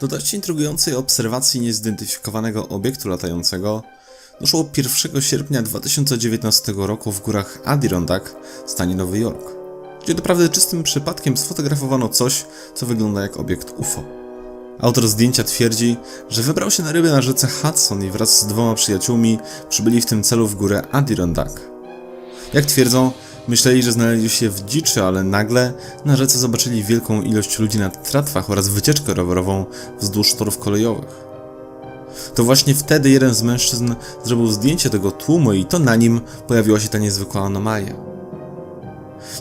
Do dość intrygującej obserwacji niezidentyfikowanego obiektu latającego doszło 1 sierpnia 2019 roku w górach Adirondack w stanie Nowy Jork, gdzie doprawdy czystym przypadkiem sfotografowano coś, co wygląda jak obiekt UFO. Autor zdjęcia twierdzi, że wybrał się na ryby na rzece Hudson i wraz z dwoma przyjaciółmi przybyli w tym celu w górę Adirondack. Jak twierdzą, myśleli, że znaleźli się w dziczy, ale nagle na rzece zobaczyli wielką ilość ludzi na tratwach oraz wycieczkę rowerową wzdłuż torów kolejowych. To właśnie wtedy jeden z mężczyzn zrobił zdjęcie tego tłumu i to na nim pojawiła się ta niezwykła anomalia.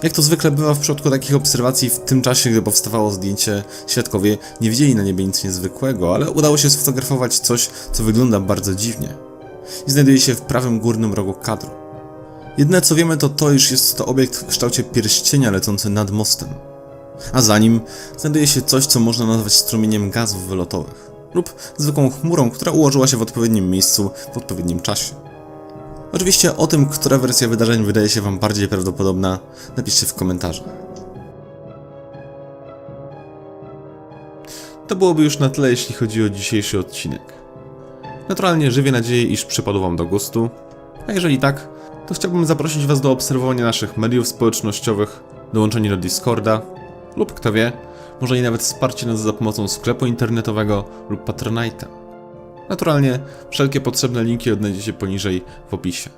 Jak to zwykle bywa w przypadku takich obserwacji, w tym czasie, gdy powstawało zdjęcie, świadkowie nie widzieli na niebie nic niezwykłego, ale udało się sfotografować coś, co wygląda bardzo dziwnie i znajduje się w prawym górnym rogu kadru. Jedyne co wiemy to to, iż jest to obiekt w kształcie pierścienia lecący nad mostem, a za nim znajduje się coś, co można nazwać strumieniem gazów wylotowych lub zwykłą chmurą, która ułożyła się w odpowiednim miejscu w odpowiednim czasie. Oczywiście o tym, która wersja wydarzeń wydaje się Wam bardziej prawdopodobna, napiszcie w komentarzach. To byłoby już na tyle, jeśli chodzi o dzisiejszy odcinek. Naturalnie żywię nadzieję, iż przypadł Wam do gustu, a jeżeli tak, to chciałbym zaprosić Was do obserwowania naszych mediów społecznościowych, dołączenia do Discorda lub kto wie, może i nawet wsparcie nas za pomocą sklepu internetowego lub Patronite'a. Naturalnie wszelkie potrzebne linki odnajdziecie poniżej w opisie.